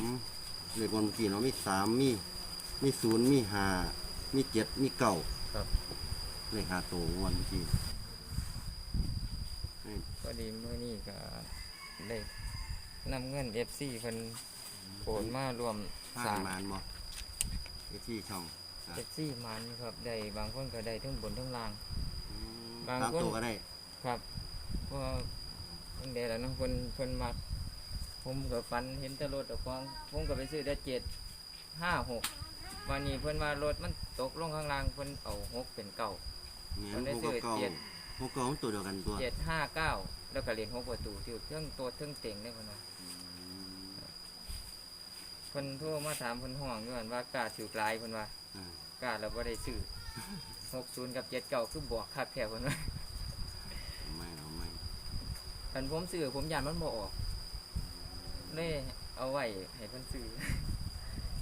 ามเลขบนกี่เนาะมีสามมีมีศูนย์มีห้ามีเจ็ดมีเก้าครับ เลขหาตัวงวันเมื่อกี้ให้พอดีเมื่อนี้ก็ได้นำเงิน FC เพิ่นโอนมารวมผ้าสร้าง มานบ่ไอ้ที่ช่องอะ FC มันครับได้บางคนก็ได้ทั้งบนทั้งล่าง อืมบางตามคน ตัวก็ได้ครับเพราะว่าเพิ่นได้แล้วเนาะเพิ่นเพิ่นมัก ผมก็ฝันเห็นแต่รถเจ้าของผมก็ไปซื้อได้เจ็ดห้าหกวันนี้เพิ่นว่ารถมันตกลงข้างล่างเพิ่นเอาหกเป็นเก่าเนี่ยมันได้พวกซื้อเก่าเจ็ดพวกเก่ามันตัวเดียวกันตัวเจ็ดห้าเก้าแล้วก็เหรียญหกประตูที่เครื่องตัวเครื่องเต็งได้เพิ่นว่าอืมเพิ่นโทรมาถามเพิ่นห้องอยู่หั่นว่ากล้าถือกลายเพิ่นว่าอ่ากล้าแล้วบ่ได้ซื้อหกศูนย์กับเจ็ดเก้าคือบวกคักแท้เพิ่นว่าเอาไม่เอาไม่คันผมซื้อผมย่านมันบ่ออก เลยเอาไว้ให้เพิ่นซื้อ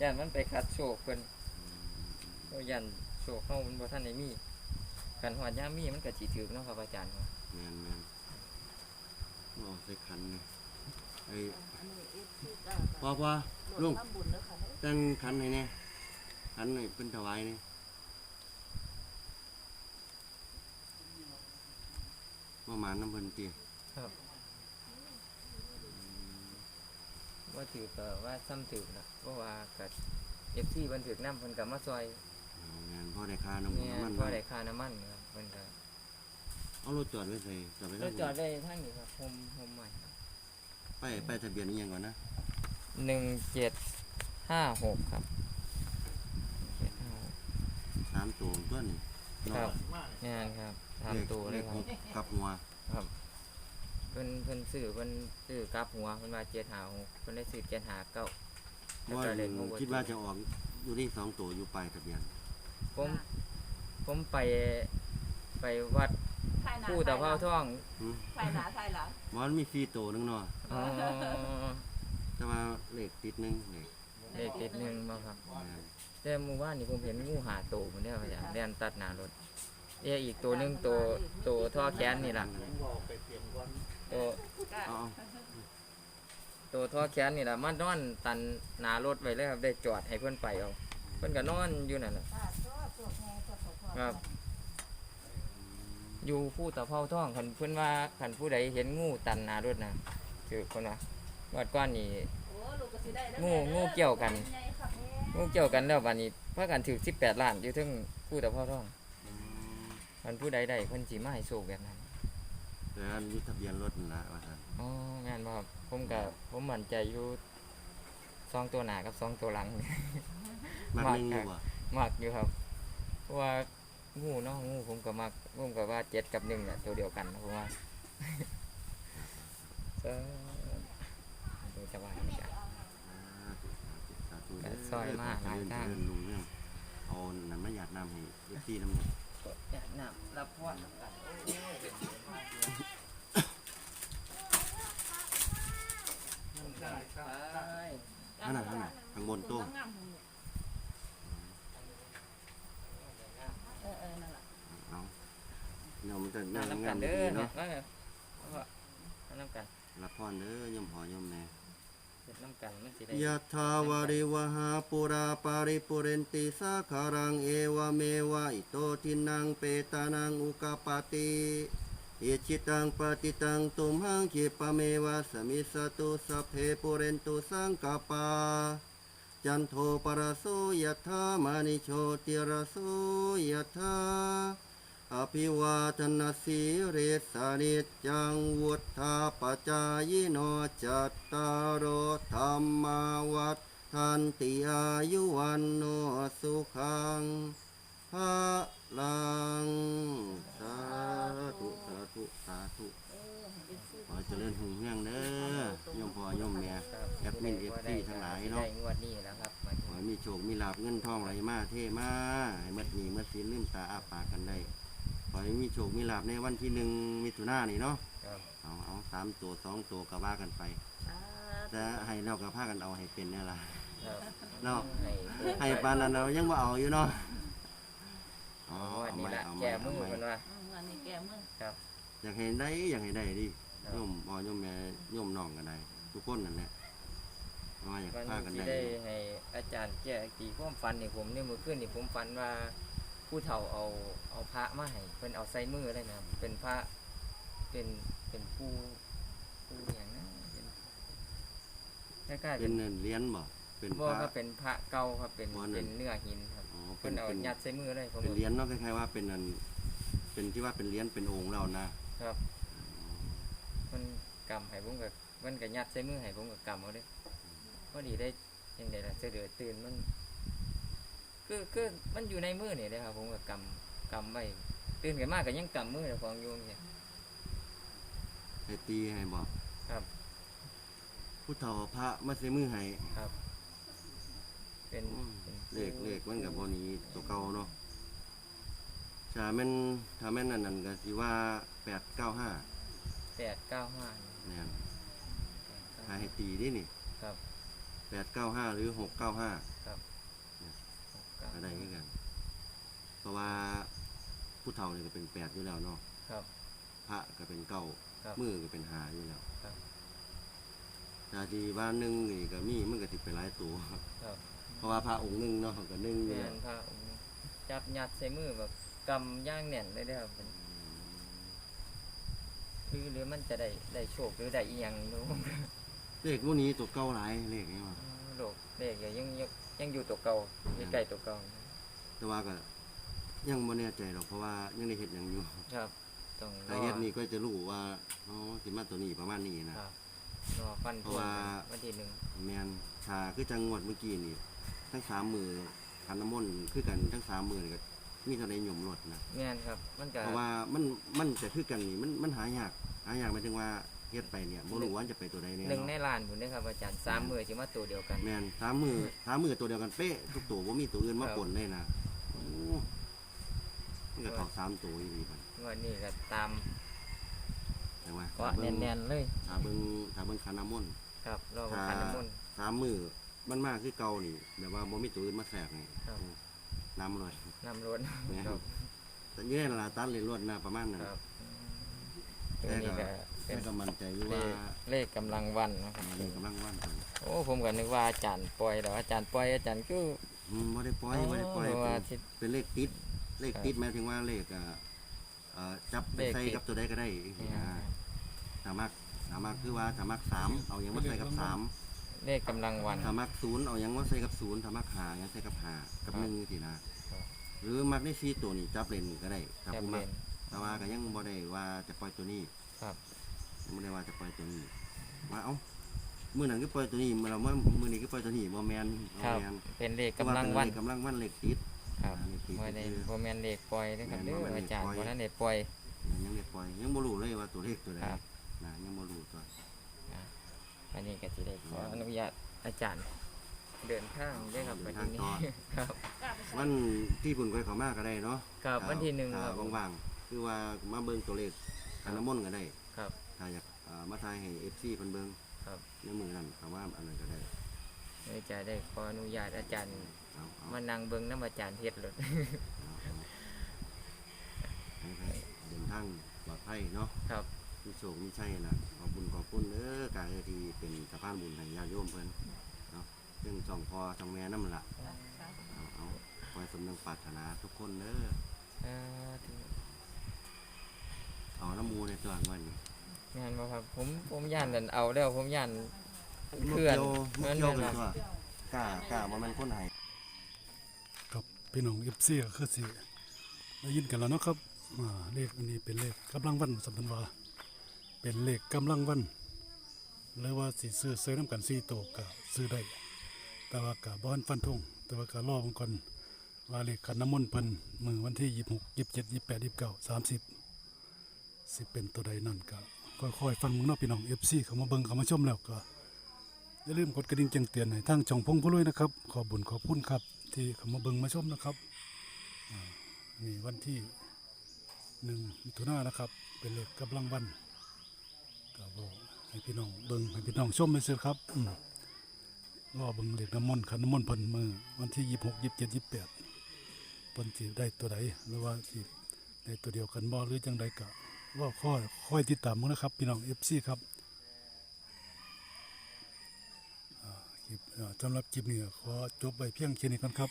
ย่านมันไปคัดโชคเพิ่นโอ้ยันโชคเข้ามันบ่ท่านได้มีกันหอดย่ามมีมันก็สิถึกเนาะครับอาจารย์ว่าแมนแมนโอ้ใส่ขันเลยไอ้พอพอลุงทำบุญเด้อค่ะเด้อตั้งขันให้เนี่ยขันให้เป็นถวายเนี่ยประมาณน้ำเพิ่นตีครับ ว่าถือก็ว่าซ้ำถือนะเพราะว่ากับเอฟซีเพิ่นถือน้ำเพิ่นก็มาซอยเอางานพ่อได้ค่าน้ำมันเนี่ยน้ำมันเพราะได้ค่าน้ำมันครับเพิ่นก็เอารถจอดไว้ใส่จอดไว้แล้วทางจอดได้ทั้งนี้ครับผมผมใหม่ครับไปไปทะเบียนนี้ยังก่อนนะหนึ่งเจ็ดห้าหกครับ1 7 5สามตัวตัวนี้6ครับงานครับทำตัวเลยครับขหกกับหัวครับ เพิ่นเพิ่นซื้อเพิ่นซื้อกลับหัวเพิ่นว่าเจ็ดหาหกเพิ่นได้ซื้อเจ็ดหาเก้าแล้วว่าก็เลขหกคิดว่าจะออกอยู่ที่สองตัวอยู่ปลายทะเบียนผมผมไปไปวัดถ่ายหน้าผู้ตะเภาท่องหืมถ่ายหน้าถ่ายหลังมันมีฟรีตัวหนึงเนาะอ๋อแต่ว่าเลขติดหนึงเลขเลขติดหนึ่งมาครับ แม่นแต่เมื่อวานนี่ผมเห็นงูหาตัวมันเนี่ยพยายามเลียนตัดหน้ารถ เอยอีกตัวหนึงตัวตัวท่อแขนนี่ล่ะตัวเอาเอาตัวท่อแขนนี่ล่ะมันนอนตันหน้ารถไว้เลยครับได้จอดให้เพื่อนไปเอาเพื่อนก็นอนอยู่นั่นน่ะ ครับ อยู่ผู้ตะเภาท่องคันเพื่อนว่าคันผู้ใดเห็นงูตันหน้ารถนะถือคนว่าวัดก้อนนี่ งูงูเกี่ยวกัน งูเกี่ยวกันแล้ววันนี้พากันถือสิบแปดล้านอยู่ถึงผู้ตะเภาท่อง อืมมันผู้ใดใดเพิ่นสิมาให้โชคแบบนั้นแต่อันนี้ทะเบียนรถนั่นละว่าซั่นอ๋องานบ่ครับผมกับผมมั่นใจอยู่สองตัวหน้ากับสองตัวหลังนี่มักมักหนึงอครัยู่บบ่มักอยู่ครับเพราะว่างูเนาะงูผมก็มักผมก็ว่าเจ็ดกับหนึ่งน่ะตัวเดียวกันนะผมว่าเออดูจะว่าอย่างไรจ้ะสาธุก็เด้ซอยมาหลายทาง เจริญลุงเรื่องเอานั่นมาหยาดน้ำให้เอฟซีน้ำหนึ่งอยาก นับรับพรกันไปนั่นน่ะนั่นน่ะข้างบนตู้เออเออนั่นแหละเอาเนาะมันจะนั่นั่งงน้ำกังานมเด้ดีอเนาะนั่งกันนั่งน้ำกันรับพรเด้อยมพอยมแม่ เฮ็ดน้ำกันมันสิได้ยะถาวริวหาปุราปาริปุเรนติสาคารังเอวเมวะอิโตทินังเปตานังอุกาปาติอิชิตังปฏิตังตุมหังคิปะเมวะสมิสตุสัพเพปุเรนตุสังกปาจันโทปรโสยถามณิโชติรโสยถา อภิวาทนาสีเรสานิจจังวุธาปจายโนจัตตารโอธรรมาวัฏทันติอายุวันโนสุขังภาลังสาธุสาธุสาธุขอเจริญหุ่งเฮืองเด้อยมพ่อยมแม่ครับแอดมิน FC ทั้งหลายเนาะได้งวดนี้แล้วครับมาขอให้มีโชคมีลาบเงินทองไหลมาเทมาให้มัดหนีมัดสินลืมตาอาปากกันได้ ขอให้มีโชค มีลาบในวันที่หนึ่งมิถุนายนนี่เนาะ ครับเอาเอาสามตัวสองตัวก็ว่ากันไปแต่ให้เรากับพากันเอาให้เป็นเนี่ยล่ะครับเนาะ ให้ถูกให้ปานนั้นเรายังว่าเอาอยู่เนาะอ๋อวันเอานี้ไม่ละเอาไม่แก้มืเอาอไม่เพิ่นว่าอันนี้แกมือครับอยากให้ได้อยากให้ได้ดิครับ โยมพ่อโยมแม่โยมน้องกันได้ทุกคนนั่นแหละว่าอยากวันพากันที่ได้ได้ให้อาจารย์แก้ตีความฝันนี่ผมเนี่ยเมื่อคืนนี่ผมฝันว่า ผู้เฒ่าเอาเอาพระมาให้เพิ่นเอาใส่มือเลยนะครับเป็นพระเป็นเป็นผู้ผู้อย่างนะเป็นคล้ายๆเป็เป็นนเหรียญบ่เป็นบ่พระ ก็เป็นพระเก่าครับเป็นบ่นั่นเป็นเนื้อหินครับอ๋อเป็เพิ่นนเอาเป็น ยัดใส่มือเลยผมเป็นเหรียญเนาะคล้ายๆว่าเป็นอันเป็นที่ว่าเป็นเหรียญเป็นองค์แล้วนะครับมันกำให้ผมกับมันก็ยัดใส่มือให้ผมกับกำเอาเด้พอดีได้ยังไงล่ะเสดือตื่นมัน คือคือมันอยู่ในมือนี่เลยครับผมกับกำกำไว้ตื่นขึ้นมาก็ยังกำมือเจ้าของอยู่เนี่ย ให้ตีให้บ่ครับ ผู้เฒ่าเอาพระมาใส่มือให้ครับ เป็นอืมเป็นเลขเลขมันก็บ่หนี้ตัวเก่าเนาะถ้าแม่นถ้าแม่นนั่นนั่นก็สิว่า895แปดเก้าห้าแม่นถ้าให้ตีดินี่ครับ895หรือ695เก้า ก็ได้คือกัน เพราะว่าผู้เฒ่านี่ก็เป็นแปดอยู่แล้วเนาะครับ พระก็เป็นเก้าครับมือก็เป็นหาอยู่แล้วครับถ้าที่บ้านหนึงนี่ก็มีมันก็สิเป็นหลายตัว ครับเพราะว่าพระองค์หนึงเนาะก็หนึงอยู่แม่แล้วนพระองค์จับยัดใส่มือแบบกำย่างแน่นเลยเด้อครับเป็นหรือหรือมันจะได้ได้โชคหรือได้อีหยังรู้ เลขพวกนี้ตัวเก่าหลายเลขนี้ว่าโลกเด็กยังยัง ยังอยู่ตัวเก่ายังไกลตัวเก่าแต่ว่าก็ยังบ่แน่ใจหรอกเพราะว่ายังได้เฮ็ดหยังอยู่ครับต้องรถ้าอเฮ็ดนี่ก็จะรู้ว่าอ๋อสิมาตัวนี้ประมาณนี้นะ ครับรอฟันเพธราะงว่า วันที่หนึ่งแม่นถ้าคือจังหวัดเมื่อกี้นี่ทั้งสามมือขันน้ำมนต์คือกันทั้งสามมือนี่ก็มีเท่าใดหย่อมรถนะ แม่นครับ มันก็เพราะว่ามันมันจะคือกันนี่มันมันหายากหายากหมายถึงว่า เฮ็ดไปเนี่ยบ่รู้ว่าจะไปตัวใดเนี่ยหนึ่งในเนาะล้านผมนะครับอาจารย์สามมือสิมาตัวเดียวกันแม่นสามมือสามมือตัวเดียวกันเป๊ะทุกตัวบ่มีตัวอื่นมาครับปนเลยนะโอ้มันก็เข้าสามตัวอีหลีบัดวันนี้ก็ตามใช่ไหมเกาะแน่นๆเลยถ้าเบิ่งถ้าเบิ่งขันน้ำมนต์ครับรอถ้าคันน้ำมนต์สามมือมันมากคือเก่านี่แบบว่าบ่มีตัวอื่นมาแทรกนี่ครับน้ำเลยนำรถแม่นครับแต่อยี่ในลาตัดเลยรวดนะประมาณนั้น ครับตัแต่วนี้ก็ก็ เป็นแต่ก็มั่นใจอยู่เลว่าขเลขกำลังวันนะครับมันกำลังว่านอยู่โอ้ผมก็นึกว่าอาจารย์ปล่อยแล้วอาจารย์ปล่อยอาจารย์คืออืมบ่ได้ปล่อยบ่ได้ปล่อยเพราะว่าเป็นที่ เป็นเลขติด เลขครับติดหมายถึงว่าเลขอ่าเอ่อจับไปเลขใส่ติด กับตัวใดก็ได้อ่าถ้ามักถ้ามักคือว่าถ้ามักสามเอาหยังมาใส่กับสามเลขกำลังวันถ้ามักศูนย์เอาหยังมาใส่กับศูนย์ถ้ามักหาหยังใส่กับหากับครับหนึ่งสินะ ครับ หรือมักได้สี่ตัวนี้จับเล่นก็ได้ถ้าแคบผู้เลมักน แต่ว่าก็ยังบ่ได้ว่าจะปล่อยตัวนี้ครับ ยังบ่ได้ว่าจะปล่อยตัวนี้ว่าเอ้ามื้อนั้นก็ปล่อยตัวนี้มื้อเราเมื่อมื้อนี้ก็ปล่อยตัวนี้บ่แม่นบ่ครับ แม่นเป็นเลขกำลังวันกำลังวันเลขติด ครับอ่าเลขติดว่าในคือโมเมนเลขปล่อยนะครับแม่เด้นอบ่แม่นเลขอาจารย์ปล่อยวันนั้นเลขปล่อย ยังเลขปล่อยยังบ่รู้เลยว่าตัวเลขตัวใดครับ นะยังบ่รู้ตัวอันนี้ก็จะได้ขออนุญาตอาจารย์ เดินทางได้ครับวันนี้ครับกล้าไปใส่วันที่บุญไปเขามาก็ได้เนาะครับวันที่หนึ่งถ้าครับผมว่างๆคือว่ามาเบิ่งตัวเลขอันน้ำมนต์ก็ได้ ครับถ้า อยากเอ่อมาทายให้ FC เพิ่นเบิ่งครับในมือนั้นเขาว่าอันนั้นก็ได้เดี๋ยวจะได้ขออนุญาตอาจารย์ เอาเอามานั่งเบิ้งน้ำอาจารย์เฮ็ดเลยเอาเอาให้ให้เดินทางปลอดภัยเนาะครับ มีโชคมีชัยนะขอบบุญขอบคุณเด้อกายที่เป็นสะพานบุญให้ญาติโยมเพิ่นเนาะซึ่งช่องพ่อช่องแม่นำละเอาเอาคอยสมนึงปรารถนาทุกคนเด้อเอ่อถึงเอาน้ำมูในตัววันนี้ งานบ่ครับ ผมผมย่านนั่นเอาแล้วผมย่านมุกเพื่อนเกี่ยวมุกเกี่ยวเป็นเพื่อนตัวกล้ากล้าว่ามันคนไห้ครับพี่น้องเอฟซีก็คือสิได้ยินกันแล้วเนาะครับอ่าเลขอันนี้เป็นเลขกำลังวันสำคัญว่าเป็นเลขกำลังวันหรือว่าสิซื้อซื้อน้ำกันสี่ตัวก็ซื้อได้ แต่ว่ากับบอนฟันทงแต่ว่าก็รอมันก่อนว่าเลขขันน้ำมนต์เพิ่นมือวันที่ยี่สิบหกยี่สิบเจ็ดยี่สิบแปดยี่สิบเก้าสามสิบสิเป็นตัวใดนั่นก็ ค่อยๆฟังมึงเนาะพี่น้องเอฟซีเขามาเบิ่งเขามาชมแล้วก็อย่าลืมกดกระดิ่งแจ้งเตือนให้ทางช่องพงผู้รวยนะครับ ขอบุญขอบคุณครับ ที่เขามาเบิ่งมาชมนะครับอ่านี่วันที่หนึ่งมิถุนายนนะครับ เป็นเลขกำลังวันก็บอกให้พี่น้องเบิ่งให้พี่น้องชมไปเสียครับอืมรอเบิ่งเลขน้ำมนต์ขันน้ำมนต์เพิ่นมือวันที่ยี่สิบหกยี่สิบเจ็ดยี่สิบแปดเพิ่นสิได้ตัวใดหรือว่าสิได้ตัวเดียวกันบ่หรือจังใดก็ ก็ค่อยค่อยติดตามมึงนะครับ พี่น้องเอฟซีครับคลิปสำหรับคลิปนี้ก็ขอจบไปเพียงแค่นี้ก่อนครับ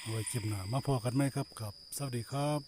เอาไว้คลิปหน้ามาพอกันไหมครับครับ สวัสดีครับ